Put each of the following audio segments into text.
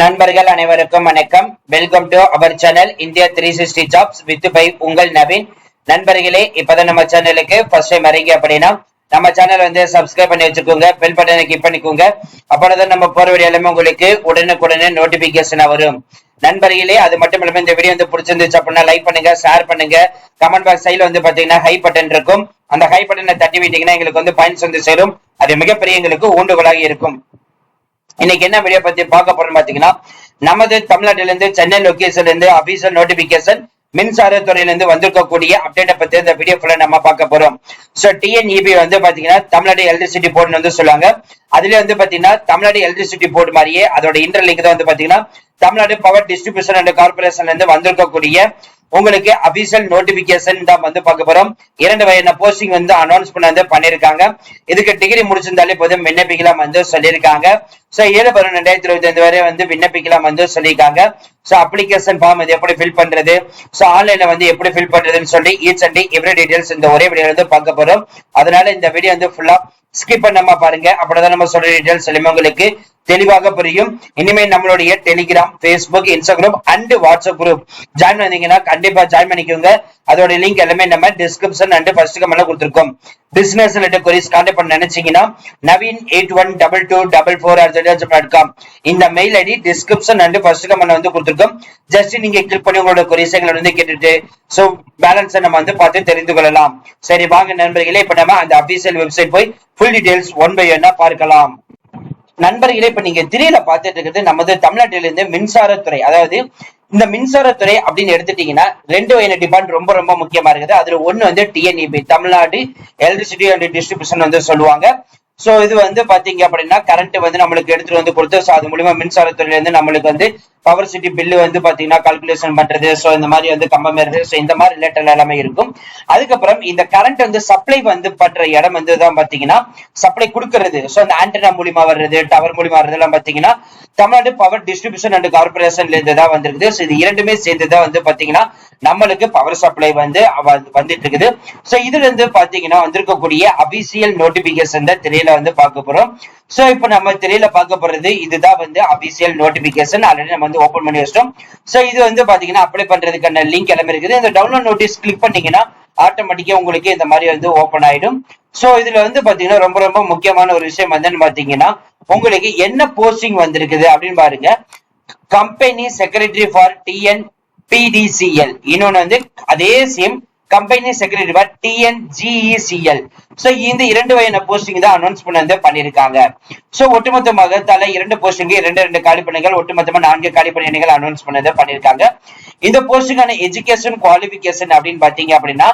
நண்பர்கள் அனைவருக்கும் வணக்கம். Welcome to our channel India three sixty jobs with by உங்கள் நவீன். நண்பர்களே இப்பதான் நம்ம சேனலுக்கு ஃபர்ஸ்ட் டைம் வரீங்க அப்படின்னா நம்ம சேனல் வந்து சப்ஸ்கிரைப் பண்ணி வச்சுக்கோங்க பெல் பட்டனை கிளிக் பண்ணிக்கோங்க. அப்பதான் நம்ம போற வீடியோ எல்லாமே உங்களுக்கு உடனுக்குடனே நோட்டிபிகேஷன் வரும். நண்பர்களே அது மட்டும் இல்லாம இந்த வீடியோ வந்து பிடிச்சிருந்துச்சு அப்படின்னா லைக் பண்ணுங்க ஷேர் பண்ணுங்க. கமெண்ட் பாக்ஸ் சைடுல வந்து பாத்தீங்கன்னா ஹை பட்டன் இருக்கும். அந்த ஹை பட்டனை தட்டி விட்டீங்கன்னா எங்களுக்கு வந்து பாயிண்ட்ஸ் வந்து சேரும். அது மிகப்பெரிய எங்களுக்கு ஊண்டுகோலாக இருக்கும். இன்னைக்கு என்ன வீடியோ பத்தி பார்க்க போறோம் பாத்தீங்கன்னா நமது தமிழ்நாட்டில இருந்து சென்னை லொகேஷன்ல இருந்து அபிஷியல் நோட்டிபிகேஷன் மின்சாரத்துறையில இருந்து வந்திருக்கக்கூடிய அப்டேட்டை பத்தி இந்த வீடியோ ஃபுல்லா நம்ம பார்க்க போறோம். சோ டிஎன்இபி வந்து பாத்தீங்கன்னா தமிழ்நாடு எலக்ட்ரிசிட்டி போர்டுன்னு வந்து சொல்லுவாங்க. அதுல வந்து பாத்தீங்கன்னா தமிழ்நாடு எலக்ட்ரிசிட்டி போர்டு மாதிரியே அதோட இன்டர்லிங்க் தான் வந்து பாத்தீங்கன்னா தமிழ்நாடு பவர் டிஸ்ட்ரிபியூஷன் அண்ட் கார்பரேஷன்ல இருந்து வந்திருக்கக்கூடிய உங்களுக்கு அபிஷியல் நோட்டிபிகேஷன் தான் வந்து பார்க்க போறோம். இரண்டு வகையான போஸ்டிங் வந்து அனௌன்ஸ் பண்ண வந்து பண்ணிருக்காங்க. இதுக்கு டிகிரி முடிச்சிருந்தாலே போதும் விண்ணப்பிக்கலாம் வந்து சொல்லியிருக்காங்க. சோ ஏழு பதினொன்று ரெண்டாயிரத்தி இருபத்தி ஐந்து வரை வந்து விண்ணப்பிக்கலாம் வந்து சொல்லியிருக்காங்க. சோ அப்ளிகேஷன் ஃபார்ம் இது எப்படி ஃபில் பண்றது? சோ ஆன்லைன்ல வந்து எப்படி ஃபில் பண்றதுன்னு சொல்லி ஈச் அண்ட் எவ்ரி டீடைல்ஸ் இந்த ஒரே வீடியோ வந்து பார்க்க போறோம். அதனால இந்த வீடியோ வந்து ஃபுல்லா ஸ்கிப் பண்ணாம பாருங்க. அப்படிதான் நம்ம சொல்ற டீடைல்ஸ் எல்லாமே உங்களுக்கு தெளிவாக புரியும். இனிமே நம்மளுடைய Telegram Facebook Instagram and WhatsApp group join பண்ணீங்கன்னா கண்டிப்பா ஜாயின் பண்ணிக்கோங்க. அதோட லிங்க் எல்லாமே நம்ம டிஸ்கிரிப்ஷன் அண்ட் ஃபர்ஸ்ட் கமெண்ட்ல கொடுத்துருக்கோம். பிசினஸ் ரிலேட்டட் கொரிஸ் கான்டாக்ட் பண்ண நினைச்சீங்கன்னா Naveen eight one double two double four dot com இந்த mail ID description and first comment வந்து கொடுத்துருக்கோம். ஜஸ்ட் நீங்க கிளிக் பண்ணி உங்களோட கொரிசைகளை வந்து கேட்டுட்டு சோ பேலன்ஸை நம்ம வந்து பார்த்து தெரிந்து கொள்ளலாம். சரி வாங்க நண்பர்களே இப்ப நம்ம அந்த அபிஷியல் வெப்சைட் போய் ஃபுல் டீடைல்ஸ் ஒன் பை ஒன்னா பார்க்கலாம். நண்பர்களே இப்ப நீங்க திரையில பார்த்துட்டு இருக்கிறது நமது தமிழ்நாட்டில இருந்து மின்சாரத்துறை. அதாவது இந்த மின்சாரத்துறை அப்படின்னு எடுத்துட்டீங்கன்னா ரெண்டு வகையான டிபார்ட்மெண்ட் ரொம்ப ரொம்ப முக்கியமா இருக்குது. அதுல ஒண்ணு வந்து TNEB Tamil Nadu electricity and distribution வந்து சொல்லுவாங்க. சோ இது வந்து பாத்தீங்க அப்படின்னா கரண்ட் வந்து நம்மளுக்கு எடுத்துட்டு வந்து கொடுத்து சோ அது மூலியமா மின்சாரத்துறையில இருந்து நம்மளுக்கு வந்து பவர் சிட்டி பில்லு வந்து பாத்தீங்கன்னா கால்குலேஷன் பண்றது சோ இந்த மாதிரி வந்து கம்பம் சோ இந்த மாதிரி ரிலேட்டட் எல்லாமே இருக்கும். அதுக்கப்புறம் இந்த கரண்ட் வந்து சப்ளை வந்து பண்ற இடம் வந்து தான் பாத்தீங்கன்னா சப்ளை கொடுக்கறது. சோ அந்த ஆண்டனா மூலியமா வர்றது டவர் மூலியமா வர்றது எல்லாம் பாத்தீங்கன்னா தமிழ்நாடு பவர் டிஸ்ட்ரிபியூஷன் அண்ட் கார்பரேஷன்ல இருந்து தான் வந்திருக்குது. சோ இது இரண்டுமே சேர்ந்து தான் வந்து பாத்தீங்கன்னா நம்மளுக்கு பவர் சப்ளை வந்து வந்துட்டு இருக்குது சோ இதுல இருந்து பாத்தீங்கன்னா வந்திருக்கக்கூடிய அபிஷியல் நோட்டிபிகேஷன் தான் திரையில வந்து பார்க்க போறோம். சோ இப்போ நம்ம திரையில பார்க்க போறது இதுதான் வந்து அபிஷியல் நோட்டிபிகேஷன் ஆல்ரெடி நம்ம வந்து ஓபன் பண்ணி வச்சிட்டோம். சோ இது வந்து பாத்தீங்கன்னா அப்ளை பண்றதுக்கான லிங்க் எல்லாமே இருக்குது. இந்த டவுன்லோட் நோட்டீஸ் கிளிக் பண்ணீங்கன்னா ஆட்டோமேட்டிக்கா உங்களுக்கு இந்த மாதிரி வந்து ஓபன் ஆயிடும். சோ இதுல வந்து பாத்தீங்கன்னா ரொம்ப ரொம்ப முக்கியமான ஒரு விஷயம் வந்து பாத்தீங்கன்னா உங்களுக்கு என்ன போஸ்டிங் வந்திருக்குது அப்படின்னு பாருங்க. Company secretary for TN PDCL இன்னொன்னு வந்து அதே same company secretary for TNGECL so இந்த இரண்டு வகையான போஸ்டிங் தான் அனௌன்ஸ் வந்து பண்ணிருக்காங்க சோ ஒட்டுமொத்தமாக தலை இரண்டு போஸ்டிங் இரண்டு ரெண்டு காலி பணிகள் ஒட்டுமொத்தமா நான்கு காலி பணிகள் அனௌன்ஸ் பண்ணதை பண்ணிருக்காங்க இந்த போஸ்டிங்கான எஜுகேஷன் குவாலிபிகேஷன் அப்படின்னு பாத்தீங்க அப்படின்னா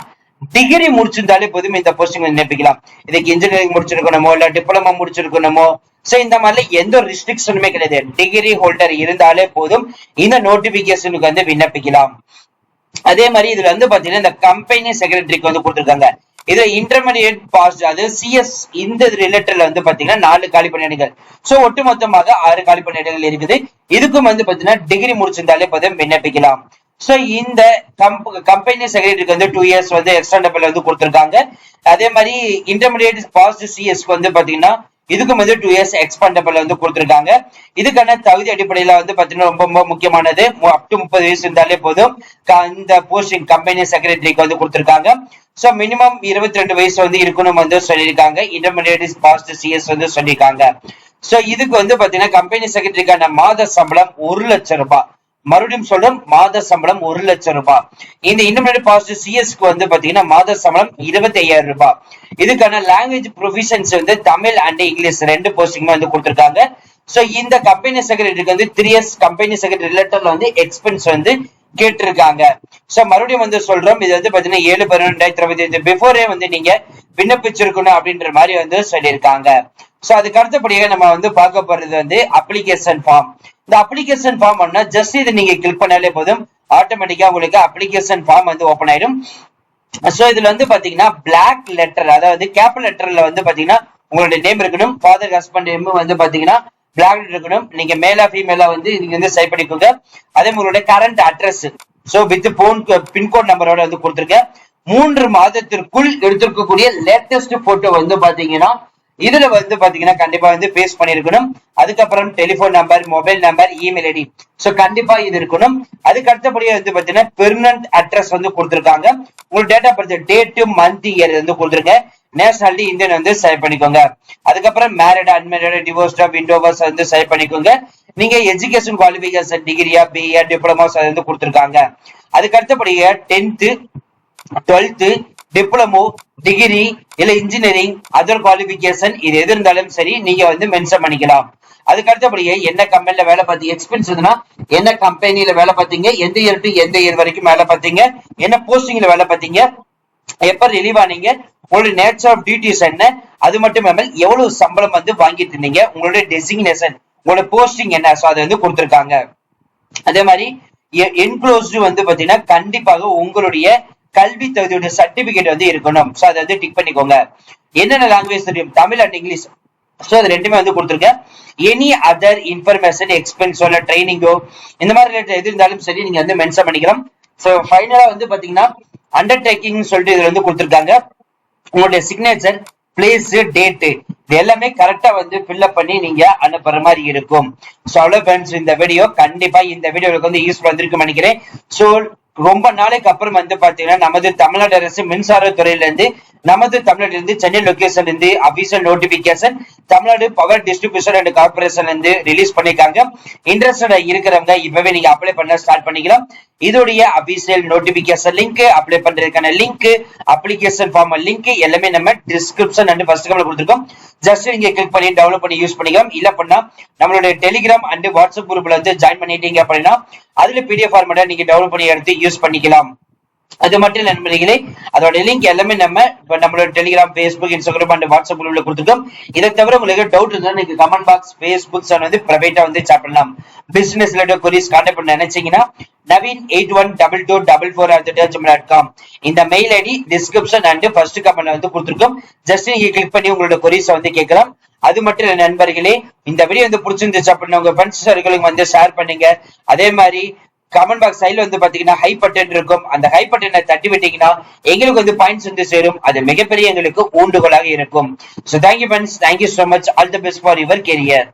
டிகிரி முடிச்சிருந்தாலே போதும் இந்த போஸ்டிங் விண்ணப்பிக்கலாம் இதுக்கு இன்ஜினியரிங் முடிச்சிருக்கணுமோ இல்ல டிப்ளமோ முடிச்சிருக்கணுமோ சோ இந்த மாதிரி எந்த ஒரு ரெஸ்ட்ரிக்ஷனுமே கிடையாது. டிகிரி ஹோல்டர் இருந்தாலே போதும் இந்த நோட்டிபிகேஷனுக்கு வந்து விண்ணப்பிக்கலாம். அதே மாதிரி இதுல வந்து பாத்தீங்கன்னா இந்த கம்பெனி செக்ரட்டரிக்கு வந்து கொடுத்துருக்காங்க. இதுல இன்டர்மீடியட் பாஸ்ட் அது சிஎஸ் இந்த ரிலேட்டட்ல வந்து பாத்தீங்கன்னா நாலு காலி பணியிடங்கள் சோ ஒட்டு மொத்தமாக ஆறு காலி பணியிடங்கள் இருக்குது. இதுக்கும் வந்து பாத்தீங்கன்னா டிகிரி முடிச்சிருந்தாலே போதும் விண்ணப்பிக்கலாம். சோ இந்த கம்பெனி செக்ரட்டரிக்கு வந்து டூ இயர்ஸ் வந்து எக்ஸ்டெண்டபிள் வந்து கொடுத்துருக்காங்க. அதே மாதிரி இன்டர்மீடியட் பாஸ்ட் சிஎஸ்க்கு வந்து பாத்தீங்கன்னா இதுக்கும் வந்து டூ இயர்ஸ் எக்ஸ்பெண்டபிள் வந்து கொடுத்துருக்காங்க. இதுக்கான தகுதி அடிப்படையில வந்து பாத்தீங்கன்னா ரொம்ப ரொம்ப முக்கியமானது. அப் டு முப்பது வயசு இருந்தாலே போதும். இந்த போஸ்டிங் கம்பெனி செக்ரட்டரிக்கு வந்து கொடுத்துருக்காங்க. சோ மினிமம் இருபத்தி ரெண்டு வயசு வந்து இருக்கணும் வந்து சொல்லியிருக்காங்க. இன்டர்மீடியட் பாஸ்ட் சிஎஸ் வந்து சொல்லியிருக்காங்க. சோ இதுக்கு வந்து பாத்தீங்கன்னா கம்பெனி செக்ரட்டரிக்கான மாத சம்பளம் ஒரு லட்சம் ரூபாய். மறுபடியும் சொல்றோம் மாத சம்பளம் ஒரு லட்சம் ரூபாய். இந்த இன்டர்மீடியட் பாஸ்ட் சிஎஸ்க்கு வந்து பாத்தீங்கன்னா மாத சம்பளம் இருபத்தி ஐயாயிரம் ரூபாய். இதுக்கான லாங்குவேஜ் ப்ரொஃபிஷன்ஸ் வந்து தமிழ் அண்ட் இங்கிலீஷ் ரெண்டு போஸ்டிங்குமே வந்து கொடுத்துருக்காங்க. சோ இந்த கம்பெனி செக்ரட்டரிக்கு வந்து த்ரீ இயர்ஸ் கம்பெனி செக்ரட்டரி லெட்டர்ல வந்து எக்ஸ்பென்ஸ் வந்து கேட்டிருக்காங்க. சோ மறுபடியும் வந்து சொல்றோம் இது வந்து பாத்தீங்கன்னா ஏழு பதினொன்று ரெண்டாயிரத்தி இருபத்தி ஐந்து. பிஃபோரே வந்து நீங்க விண்ணப்பிச்சிருக்கணும் அப்படின்ற மாதிரி வந்து சொல்லியிருக்காங்க. சோ அதுக்கு அடுத்தபடியாக நம்ம வந்து பார்க்க போறது வந்து அப்ளிகேஷன் ஃபார்ம் இந்த அப்ளிகேஷன் ஃபார்ம் ஜஸ்ட் இது நீங்க கிளிக் பண்ணாலே போதும். ஆட்டோமேட்டிக்கா உங்களுக்கு அப்ளிகேஷன் ஃபார்ம் வந்து ஓப்பன் ஆயிடும். சோ இதுல வந்து பாத்தீங்கன்னா பிளாக் லெட்டர் அதாவது கேபிள் லெட்டர்ல வந்து பாத்தீங்கன்னா உங்களுடைய நேம் இருக்கணும். ஃபாதர் ஹஸ்பண்ட் நேம் வந்து பாத்தீங்கன்னா பிளாக் இருக்கணும். நீங்க மேலா ஃபீமேலா வந்து நீங்க வந்து சைட் பண்ணிக்கோங்க. அதே உங்களுடைய current address so with phone pin code நம்பரோட வந்து கொடுத்துருக்கேன் மூன்று மாதத்திற்குள் எடுத்திருக்கக்கூடிய லேட்டஸ்ட் போட்டோ வந்து பாத்தீங்கன்னா இதுல வந்து பாத்தீங்கன்னா கண்டிப்பா வந்து பேஸ் பண்ணிருக்கணும் அதுக்கப்புறம் telephone number mobile number email ID so கண்டிப்பா இது இருக்கணும். அதுக்கு அடுத்தபடியா வந்து பாத்தீங்கன்னா பெர்மனன்ட் அட்ரஸ் வந்து கொடுத்திருக்காங்க. உங்க date of birth date month year வந்து கொடுத்துருங்க. நேஷனாலிட்டி இந்தியன் வந்து செலக்ட் பண்ணிக்கோங்க. அதுக்கப்புறம் மேரிட் அன்மேரிட் டிவோர்ஸ்டா விண்டோவர்ஸ் வந்து செலக்ட் பண்ணிக்கோங்க. நீங்க எஜுகேஷன் குவாலிபிகேஷன் டிகிரியா பிஏ டிப்ளமோஸ் அது வந்து கொடுத்துருக்காங்க. அதுக்கு அடுத்தபடியா டென்த்து டுவெல்த்து டிப்ளமோ டிகிரி இல்ல இன்ஜினியரிங் அதர் குவாலிபிகேஷன் இது எது இருந்தாலும் சரி நீங்க வந்து மென்ஷன் பண்ணிக்கலாம். அதுக்கு அடுத்தபடியே என்ன கம்பெனில வேலை பார்த்தீங்க எக்ஸ்பீரியன்ஸ் இருந்ததுன்னா என்ன கம்பெனில வேலை பார்த்தீங்க எந்த இயர் டு எந்த இயர் வரைக்கும் வேலை பார்த்தீங்க என்ன போஸ்டிங்ல வேலை பார்த்தீங்க எப்ப ரிலீவ் ஆனீங்க உங்களுடைய நேச்சர் ஆஃப் டியூட்டிஸ் என்ன அது மட்டும் இல்லாமல் எவ்வளவு சம்பளம் வந்து வாங்கிட்டு இருந்தீங்க உங்களுடைய டெசிக்னேஷன் உங்களோட போஸ்டிங் என்ன ஸோ அதை வந்து கொடுத்திருக்காங்க. அதே மாதிரி என்க்ளோஸ்டு வந்து பாத்தீங்கன்னா கண்டிப்பாக உங்களுடைய கல்வி தகுதியுடைய சர்டிபிகேட் வந்து இருக்கணும். சோ அதை வந்து டிக் பண்ணிக்கோங்க. என்னென்ன லாங்குவேஜ் தெரியும்? தமிழ் அண்ட் இங்கிலீஷ் சோ அது ரெண்டுமே வந்து கொடுத்துருக்கேன். எனி அதர் இன்ஃபர்மேஷன் எக்ஸ்பென்ஸோ இல்ல ட்ரைனிங்கோ இந்த மாதிரி ரிலேட்டட் எது இருந்தாலும் சரி நீங்க வந்து மென்ஷன் பண்ணிக்கலாம். சோ ஃபைனலா வந்து பாத்தீங்கன்னா அண்டர்டேக்கிங் சொல்லிட்டு இதுல வந்து கொடுத்துருக்காங்க. உங்களுடைய சிக்னேச்சர் பிளேஸ் டேட் இது எல்லாமே கரெக்டா வந்து ஃபில்அப் பண்ணி நீங்க அனுப்புற மாதிரி இருக்கும். ஸோ அவ்வளோ ஃப்ரெண்ட்ஸ் இந்த வீடியோ கண்டிப்பா இந்த வீடியோவுக்கு வந்து யூஸ்ஃபுல் வந்திருக்கும் நினைக்கிறேன். சோ ரொம்ப நாளைக்கு அப்புறம் வந்து பாத்தீங்கன்னா நமது தமிழ்நாடு அரசு மின்சார துறையில இருந்து நமது தமிழ்நாட்டில இருந்து சென்னை லொகேஷன்ல இருந்து official notification Tamil Nadu power distribution and கார்பரேஷன்ல இருந்து ரிலீஸ் பண்ணிருக்காங்க இன்ட்ரெஸ்டட் இருக்கிறவங்க இப்பவே நீங்க அப்ளை பண்ண ஸ்டார்ட் பண்ணிக்கலாம். இதோடைய அபிஷியல் நோட்டிபிகேஷன் லிங்க் அப்ளை பண்றதுக்கான லிங்க் அப்ளிகேஷன் ஃபார்ம் லிங்க் எல்லாமே நம்ம டிஸ்கிரிப்ஷன் அண்ட் ஃபர்ஸ்ட் கமெண்ட் கொடுத்துருக்கோம். ஜஸ்ட் நீங்க கிளிக் பண்ணி டவுன்லோட் பண்ணி யூஸ் பண்ணிக்கலாம். இல்ல பண்ணா நம்மளுடைய டெலிகிராம் அண்ட் வாட்ஸ்அப் குரூப்ல வந்து ஜாயின் பண்ணிட்டீங்க அப்படின்னா அதுல பிடிஎஃப் ஃபார்மேட்டை நீங்க டவுன்லோட் பண்ணி எடுத்து யூஸ் பண்ணிக்கலாம். அது மட்டும் நண்பர்களே அதோட லிங்க் எல்லாமே நம்ம இப்ப நம்மளோட Telegram Facebook Instagram and WhatsApp குரூப்ல கொடுத்துருக்கோம். இதை தவிர உங்களுக்கு டவுட் இருந்தா நீங்க கமெண்ட் பாக்ஸ் ஃபேஸ்புக் வந்து பிரைவேட்டா வந்து சாட் பண்ணலாம் பிசினஸ் ரிலேட்டட் கொரிஸ் கான்டாக்ட் பண்ண நினைச்சீங்கன்னா Naveen eight one double two double four dot com இந்த mail ID description and first comment வந்து கொடுத்துருக்கோம். ஜஸ்ட் நீங்க கிளிக் பண்ணி உங்களோட கொரிஸ் வந்து கேட்கலாம். அது மட்டும் இல்ல நண்பர்களே இந்த வீடியோ வந்து பிடிச்சிருந்துச்சு அப்படின்னா உங்க ஃப்ரெண்ட்ஸ் சர்க்கிளுக்கு வந்து ஷேர் பண்ணுங்க. அதே மாதிரி கமெண்ட் பாக்ஸ் சைடுல வந்து பாத்தீங்கன்னா ஹை பட்டன் இருக்கும். அந்த ஹை பட்டனை தட்டி விட்டீங்கன்னா எங்களுக்கு வந்து பாயிண்ட்ஸ் வந்து சேரும். அது மிகப்பெரிய எங்களுக்கு ஊண்டுகோலாக இருக்கும். So thank you friends thank you so much all the best for your career